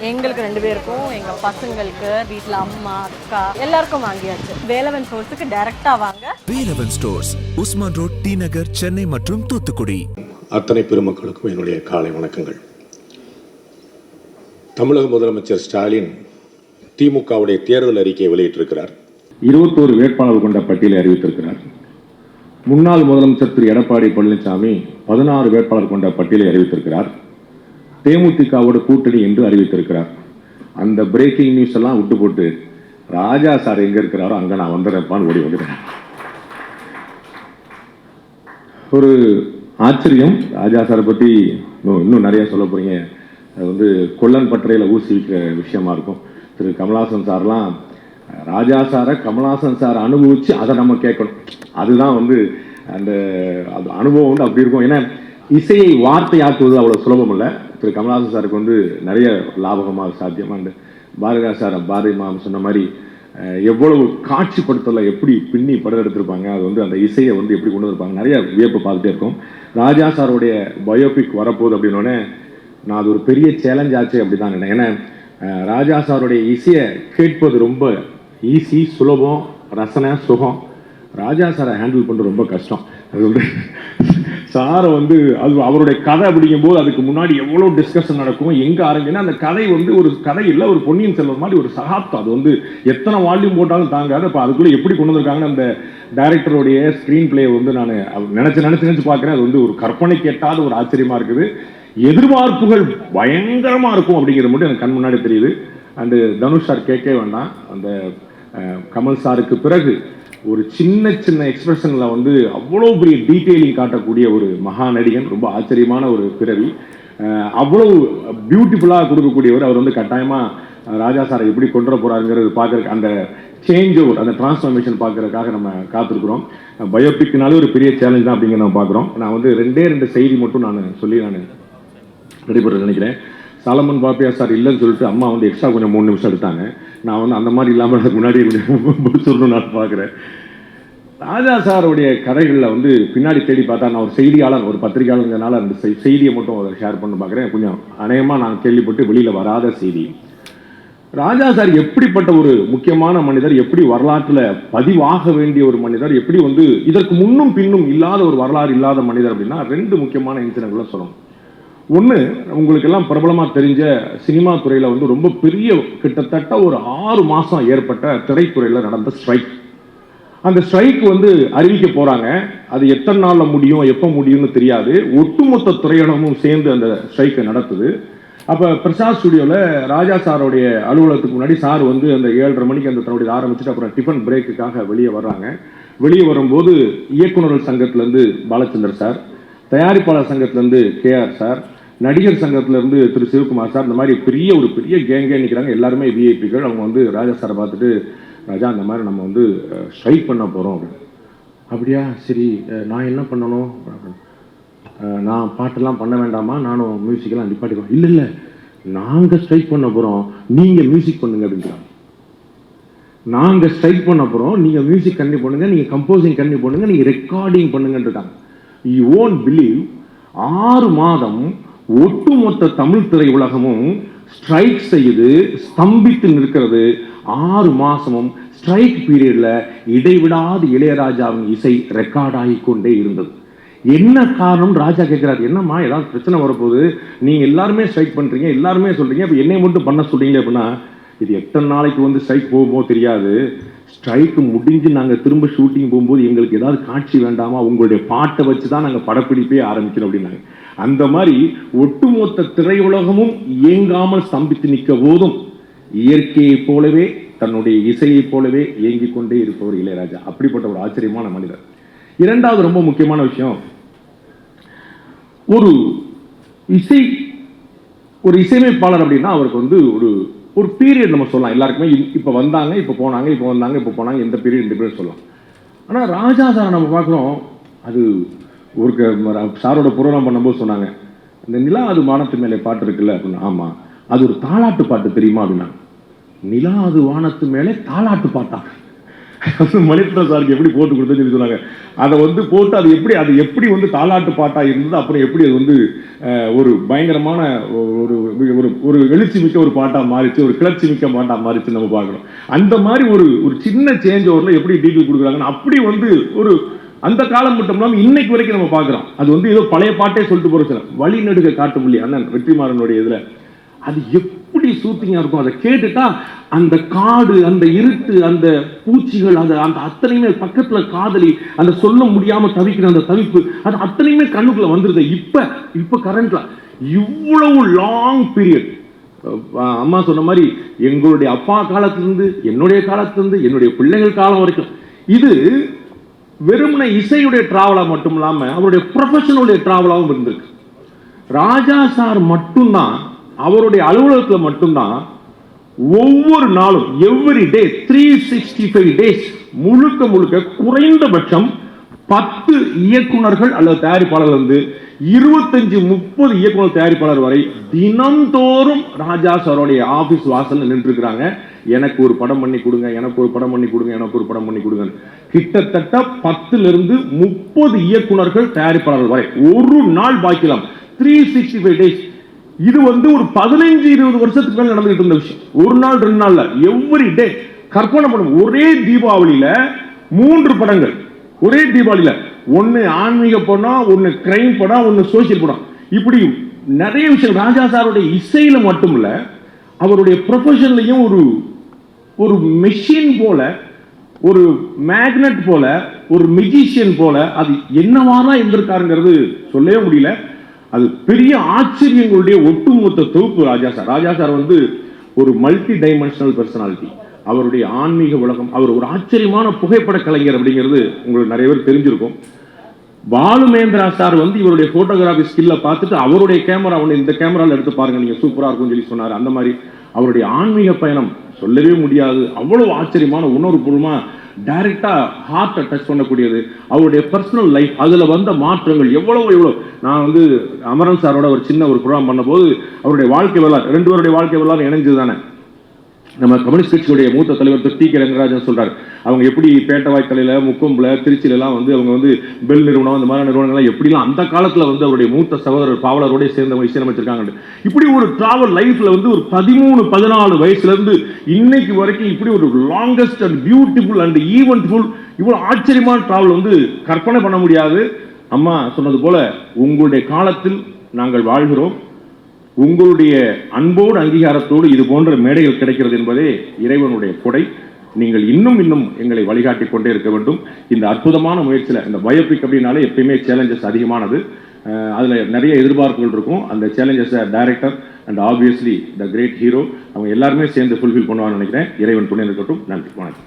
எங்களுக்கு ரெண்டு பேருக்கும் எங்க பசங்களுக்கு வீட்ல அம்மா அக்கா எல்லாருக்கும் வாங்கியாச்சு. வேலவன் சோர்ஸுக்கு டைரக்டா வாங்க. Velavan stores Usman road T Nagar Chennai மற்றும் தூத்துக்குடி. அத்தனை பெருமக்களுக்கும் என்னுடைய காலை வணக்கங்கள். தமிழக முதலமைச்சர் ஸ்டாலின் திமுகவுடைய தேர்தல் அறிக்கையை வெளியிட்டிருக்கிறார். இருபத்தோரு வேட்பாளர் கொண்ட பட்டியலை அறிவித்திருக்கிறார். முன்னாள் முதலமைச்சர் திரு எடப்பாடி பழனிசாமி பதினாறு வேட்பாளர் கொண்ட பட்டியலை அறிவித்திருக்கிறார். தேமுதிகவோட கூட்டணி என்று அறிவித்திருக்கிறார். அந்த பிரேக்கிங் நியூஸ் எல்லாம் விட்டு போட்டு ராஜா சார் எங்க இருக்கிறாரோ அங்க நான் வந்துடுறப்பான்னு ஓடி வந்துடுறேன் ஒரு ஆச்சரியம். ராஜா சாரை பத்தி இன்னும் இன்னும் நிறைய சொல்ல போறீங்க. அது வந்து கொல்லன் பட்டறையில் ஊசி விற்கிற விஷயமா இருக்கும். திரு கமலாசன் சார்லாம் ராஜா சாரை கமலாசன் சார் அனுபவிச்சு அதை நம்ம கேட்கணும். அதுதான் வந்து அந்த அது அனுபவம் வந்து அப்படி இருக்கும். ஏன்னா இசையை வார்த்தையாக்குவது அவ்வளோ சுலபம் இல்லை. திரு கமல்ஹாசன் சாருக்கு வந்து நிறைய லாபகமாக சாத்தியம். அண்டு பாரதிராஜ் சார் பாரதி மாமன் சொன்ன மாதிரி எவ்வளவு காட்சிப்படுத்தல எப்படி பின்னி படம் எடுத்திருப்பாங்க அது வந்து அந்த இசையை வந்து எப்படி கொண்டு வந்திருப்பாங்க நிறைய வியப்பு பார்த்துட்டே இருக்கும். ராஜா சாருடைய பயோபிக் வரப்போகுது அப்படின்னோடனே நான் அது ஒரு பெரிய சேலஞ்ச் ஆச்சு அப்படி தான் நினைக்கிறேன். ஏன்னா ராஜா சாருடைய இசையை கேட்பது ரொம்ப ஈஸி சுலபம் ரசனை சுகம். ராஜா சாரை ஹேண்டில் பண்ணுறது ரொம்ப கஷ்டம். அது வந்து சாரை வந்து அது அவருடைய கதை அப்படிங்கும்போது அதுக்கு முன்னாடி எவ்வளோ டிஸ்கஷன் நடக்கும் எங்கே ஆரம்பினா அந்த கதை வந்து ஒரு கதை இல்லை ஒரு பொன்னியின் செல்வன் மாதிரி ஒரு சகாப்தம். அது வந்து எத்தனை வால்யூம் போட்டாலும் தாங்காது. அப்போ அதுக்குள்ளே எப்படி கொண்டு வந்திருக்காங்கன்னு அந்த டைரக்டருடைய ஸ்க்ரீன் பிளே வந்து நான் நினச்சி நினச்சி நினச்சி பார்க்குறேன். அது வந்து ஒரு கற்பனை கேட்டாத ஒரு ஆச்சரியமாக இருக்குது. எதிர்பார்ப்புகள் பயங்கரமாக இருக்கும் அப்படிங்கிறது மட்டும் எனக்கு கண் முன்னாடி தெரியுது. அண்டு தனுஷ் சார் கேட்கவே வேண்டாம். அந்த கமல் சாருக்கு பிறகு ஒரு சின்ன சின்ன எக்ஸ்பிரஷனில் வந்து அவ்வளோ பெரிய டீட்டெயிலிங் காட்டக்கூடிய ஒரு மகா நடிகன் ரொம்ப ஆச்சரியமான ஒரு பிறவி. அவ்வளோ அவ்வளவு பியூட்டிஃபுல்லாக கொடுக்கக்கூடியவர். அவர் வந்து கட்டாயமாக ராஜா சாரை எப்படி கொண்டு வர போறாருங்கிறது பார்க்குறக்கு அந்த சேஞ்ச் ஓவர் அந்த டிரான்ஸ்ஃபார்மேஷன் பார்க்கறதுக்காக நம்ம காத்திருக்கிறோம். பயோபிக்னாலே ஒரு பெரிய சேலஞ்ச் தான் அப்படிங்கிற நம்ம பார்க்குறோம். நான் வந்து ரெண்டே ரெண்டு செய்தி மட்டும் நான் சொல்லி நான் நடைபெற நினைக்கிறேன். தலமன் பாப்பியா சார் இல்லைன்னு சொல்லிட்டு அம்மா வந்து எக்ஸ்ட்ரா கொஞ்சம் மூணு நிமிஷம் எடுத்தாங்க. நான் வந்து அந்த மாதிரி இல்லாமல் அதுக்கு முன்னாடி சொல்லணும் நான் பார்க்குறேன். ராஜா சாருடைய கதைகளில் வந்து பின்னாடி தேடி பார்த்தா நான் ஒரு செய்தியாளர் ஒரு பத்திரிகையாளங்கிறனால அந்த செய்தியை மட்டும் அதை ஷேர் பண்ண பார்க்குறேன். கொஞ்சம் அநேகமாக நான் கேள்விப்பட்டு வெளியில் வராத செய்தி. ராஜா சார் எப்படிப்பட்ட ஒரு முக்கியமான மனிதர் எப்படி வரலாற்றில் பதிவாக வேண்டிய ஒரு மனிதர் எப்படி வந்து இதற்கு முன்னும் பின்னும் இல்லாத ஒரு வரலாறு இல்லாத மனிதர் அப்படின்னா ரெண்டு முக்கியமான இன்சிடென்ட்களை சொல்லணும். ஒன்று உங்களுக்கு எல்லாம் பிரபலமாக தெரிஞ்ச சினிமா துறையில் வந்து ரொம்ப பெரிய கிட்டத்தட்ட ஒரு ஆறு மாதம் ஏற்பட்ட திரைத்துறையில் நடந்த ஸ்ட்ரைக். அந்த ஸ்ட்ரைக் வந்து அறிவிக்க போகிறாங்க அது எத்தனை நாளில் முடியும் எப்போ முடியும்னு தெரியாது. ஒட்டுமொத்த துறையினமும் சேர்ந்து அந்த ஸ்ட்ரைக்கை நடத்துது. அப்போ பிரசாத் ஸ்டுடியோவில் ராஜா சாரோடைய அலுவலகத்துக்கு முன்னாடி சார் வந்து அந்த ஏழரை மணிக்கு அந்த தன்னுடைய ஆரம்பிச்சுட்டு அப்புறம் டிஃபன் பிரேக்குக்காக வெளியே வர்றாங்க. வெளியே வரும்போது இயக்குநர்கள் சங்கத்துலேருந்து பாலச்சந்தர் சார் தயாரிப்பாளர் சங்கத்துலேருந்து கேஆர் சார் நடிகர் சங்கத்துல இருந்து திரு சிவகுமார் சார் இந்த மாதிரி பெரிய ஒரு பெரிய கேங்கே நிற்கிறாங்க எல்லாருமே விஐபிகள் அவங்க வந்து ராஜா சாரை பார்த்துட்டு ராஜா அந்த மாதிரி நம்ம வந்து ஸ்ட்ரைக் பண்ண போகிறோம் அப்படின்னு. அப்படியா? சரி. நான் என்ன பண்ணணும்? நான் பாட்டெல்லாம் பண்ண வேண்டாமா? நானும் மியூசிக்கெல்லாம் நிப்பாட்டிக்குவோம் இல்லை இல்லை. நாங்கள் ஸ்ட்ரைக் பண்ண போகிறோம் நீங்கள் மியூசிக் பண்ணுங்க. அப்படின்றாங்க. நாங்கள் ஸ்ட்ரைக் பண்ண போகிறோம் நீங்கள் மியூசிக் கண்டி பண்ணுங்க. நீங்கள் கம்போசிங் கண்டி பண்ணுங்க. நீங்கள் ரெக்கார்டிங் பண்ணுங்கன்றாங்க யூ ஓன்ட் பிலீவ் ஆறு மாதம் ஒட்டுமொத்த தமிழ் திரை உலகமும் ஸ்ட்ரைக் செய்து ஸ்தம்பித்து நிற்கிறது. ஆறு மாசமும் ஸ்ட்ரைக் பீரியட்ல இடைவிடாது இளையராஜாவின் இசை ரெக்கார்ட் ஆகி கொண்டே இருந்தது. என்ன காரணம்? ராஜா கேட்கிறார் என்னம்மா ஏதாவது பிரச்சனை வரப்போகுது? நீங்க எல்லாருமே ஸ்ட்ரைக் பண்றீங்க எல்லாருமே சொல்றீங்க இப்போ என்னை மட்டும் பண்ண சொல்றீங்க அப்படின்னா இது எத்தனை நாளைக்கு வந்து ஸ்ட்ரைக் போகுமோ தெரியாது. ஸ்ட்ரைக்கு முடிஞ்சு நாங்கள் திரும்ப ஷூட்டிங் போகும்போது எங்களுக்கு ஏதாவது காட்சி வேண்டாமா? உங்களுடைய பாட்டை வச்சு தான் நாங்கள் படப்பிடிப்பே ஆரம்பிக்கிறோம் அப்படின்னாங்க. அந்த மாதிரி ஒட்டுமொத்த திரையுலகமும் இயங்காமல் ஸ்தம்பித்து நிற்க போதும். இயற்கையைப் போலவே தன்னுடைய இசையைப் போலவே இயங்கிக் கொண்டே இருப்பவர் இளையராஜா. அப்படிப்பட்ட ஒரு ஆச்சரியமான மனிதர். இரண்டாவது ரொம்ப முக்கியமான விஷயம். ஒரு இசை ஒரு இசையமைப்பாளர் அப்படின்னா அவருக்கு வந்து ஒரு ஒரு பீரியட் நம்ம சொல்லலாம். எல்லாருக்குமே இ- வந்தாங்க இப்போ போனாங்க இப்போ வந்தாங்க இப்போ போனாங்க இந்த பீரியட் இந்த பீரியட் சொல்லலாம். ஆனால் ராஜா சார் நம்ம பார்க்குறோம் அது ஒரு க- சாரோட புரோகிராம் பண்ணும்போது சொன்னாங்க. இந்த நிலா அது வானத்து மேலே பாட்டு இருக்குல்ல அப்படின்னு ஆமாம் அது ஒரு தாலாட்டு பாட்டு தெரியுமா அப்படின்னா நிலா அது வானத்து மேலே தாலாட்டு பாட்டா. மணிரத்ன சாருக்கு எப்படி போட்டு கொடுத்தேன்னு சொல்லி சொன்னாங்க. அதை வந்து போட்டு அது எப்படி அது எப்படி வந்து தாலாட்டு பாட்டாக இருந்தது அப்புறம் எப்படி அது வந்து ஒரு பயங்கரமான ஒரு ஒரு ஒரு எழுச்சி மிக்க ஒரு பாட்டாக மாறிச்சு ஒரு கிளர்ச்சி மிக்க பாட்டாக மாறிச்சு நம்ம பார்க்கணும் அந்த மாதிரி ஒரு ஒரு சின்ன சேஞ்ச் ஓவரில் எப்படி டீட்டெயில் கொடுக்குறாங்கன்னு அப்படி வந்து ஒரு அந்த காலம் மட்டும் இல்லாமல் இன்னைக்கு வரைக்கும் நம்ம பார்க்குறோம். அது வந்து ஏதோ பழைய பாட்டே சொல்லிட்டு போகிற சில வழி காட்டு காட்டுமல்லி அண்ணன் வெற்றிமாறனுடைய இதில். அது எப்படி சூத்திங்கா இருக்கும் அதை கேட்டுட்டா அந்த காடு அந்த இருட்டு அந்த பூச்சிகள் அது அந்த அத்தனையுமே பக்கத்துல காதலி அந்த சொல்ல முடியாம தவிக்கிற அந்த தவிப்பு அது அத்தனையுமே கண்ணுக்குள்ள வந்துருது. இப்ப இப்ப கரண்ட்ல இவ்வளவு லாங் பீரியட் அம்மா சொன்ன மாதிரி எங்களுடைய அப்பா காலத்திலிருந்து என்னுடைய காலத்திலிருந்து என்னுடைய பிள்ளைகள் காலம் வரைக்கும். இது வெறுமனே இசையுடைய டிராவலா மட்டும் இல்லாம அவருடைய ப்ரொஃபஷனுடைய டிராவலாகவும் இருந்திருக்கு. ராஜா சார் மட்டும்தான் அவருடைய அலுவலகத்தில் மட்டும்தான் ஒவ்வொரு நாளும் every day three sixty five days முழுக்க முழுக்க குறைந்தபட்சம் பத்து இயக்குனர்கள் அல்லது தயாரிப்பாளர்கள் வந்து இருபத்தஞ்சு முப்பது இயக்குனர் தயாரிப்பாளர் வரை தினம்தோறும் ராஜா சாரோடைய ஆபீஸ் வாசலில் நின்றுருக்கிறாங்க. எனக்கு ஒரு படம் பண்ணி கொடுங்க எனக்கு ஒரு படம் பண்ணி கொடுங்க எனக்கு ஒரு படம் பண்ணி கொடுங்க கிட்டத்தட்ட பத்துல இருந்து முப்பது இயக்குனர்கள் தயாரிப்பாளர்கள் வரை ஒரு நாள் பாக்கலாம். த்ரீ சிக்ஸ்டி ஃபைவ் டேஸ் இது வந்து ஒரு பதினைஞ்சு இருபது வருஷத்துக்கு மேல நடந்துகிட்டு இருந்த விஷயம். ஒரு நாள் ரெண்டு நாள்ல எவ்ரி டே கற்பனை பண்ணும். ஒரே தீபாவளியில மூன்று படங்கள். ஒரே தீபாவளியில. ஒன்னு ஆன்மீக படம் ஒன்னு கிரைம் படம் ஒன்னு சோசியல் படம் இப்படி நிறைய விஷயம் ராஜா சாருடைய இசையில மட்டும் இல்ல அவருடைய ப்ரொஃபஷன்லையும் ஒரு ஒரு மெஷின் போல ஒரு மேக்னெட் போல ஒரு மெஜிஷியன் போல அது என்னவாதான் இருந்திருக்காருங்கிறது சொல்லவே முடியல. அது பெரிய ஆச்சரியங்களுடைய ஒட்டுமொத்த தொகுப்பு ராஜா சார். ராஜா சார் வந்து ஒரு மல்டி டைமென்ஷனல் பர்சனாலிட்டி அவருடைய ஆன்மீக உலகம் அவர் ஒரு ஆச்சரியமான புகைப்பட கலைஞர் அப்படிங்கிறது உங்களுக்கு நிறைய பேர் தெரிஞ்சிருக்கும். பாலுமேந்திரா சார் வந்து இவருடைய போட்டோகிராஃபி ஸ்கில்ல பார்த்துட்டு அவருடைய கேமரா ஒன்று இந்த கேமராவில் எடுத்து பாருங்க நீங்கள் சூப்பராக இருக்கும்னு சொல்லி சொன்னார். அந்த மாதிரி அவருடைய ஆன்மீக பயணம் சொல்லவே முடியாது. அவ்வளவு ஆச்சரியமான உணர்வுபூர்வமா டைரக்டா ஹார்ட்டை டச் பண்ணக்கூடியது. அவருடைய பர்சனல் லைஃப் அதுல வந்த மாற்றங்கள் எவ்வளவு எவ்வளவு. நான் வந்து அமரன் சாரோட ஒரு சின்ன ஒரு ப்ரோக்ராம் பண்ணும்போது அவருடைய வாழ்க்கை வரலாறு ரெண்டு பேருடைய வாழ்க்கை வரலாறு இணைஞ்சது தானே நம்ம கம்யூனிஸ்ட் கட்சியுடைய மூத்த தலைவர் திரு டி கே ரங்கராஜன் சொல்றாரு. அவங்க எப்படி பேட்டவாய்க்கலையில முக்கொம்புல திருச்சியில எல்லாம் வந்து அவங்க வந்து பெல் நிறுவனம் அந்த மாதிரி நிறுவனங்கள்லாம் எப்படிலாம் அந்த காலத்துல வந்து அவருடைய மூத்த சகோதரர் பாவலரோடய சேர்ந்தவங்க இசையமைச்சிருக்காங்க இப்படி ஒரு டிராவல் லைஃப்ல வந்து ஒரு பதிமூணு பதினாலு வயசுல இருந்து இன்னைக்கு வரைக்கும் இப்படி ஒரு longest and beautiful and eventful இவ்வளவு ஆச்சரியமான டிராவல் வந்து கற்பனை பண்ண முடியாது. அம்மா சொன்னது போல உங்களுடைய காலத்தில் நாங்கள் வாழ்கிறோம். உங்களுடைய அன்போடு அங்கீகாரத்தோடு இது போன்ற மேடைகள் கிடைக்கிறது என்பதே இறைவனுடைய கொடை. நீங்கள் இன்னும் இன்னும் எங்களை வழிகாட்டி கொண்டே இருக்க வேண்டும். இந்த அற்புதமான முயற்சியில் இந்த பயோபிக் அப்படின்னாலே எப்பயுமே சேலஞ்சஸ் அதிகமானது. அதில் நிறைய எதிர்பார்ப்புகள் இருக்கும். அந்த சேலஞ்சஸை director and obviously the great hero அவங்க எல்லாருமே சேர்ந்து ஃபுல்ஃபில் பண்ணுவான்னு நினைக்கிறேன். இறைவன் துணை இருக்கட்டும் நன்றி. வணக்கம்.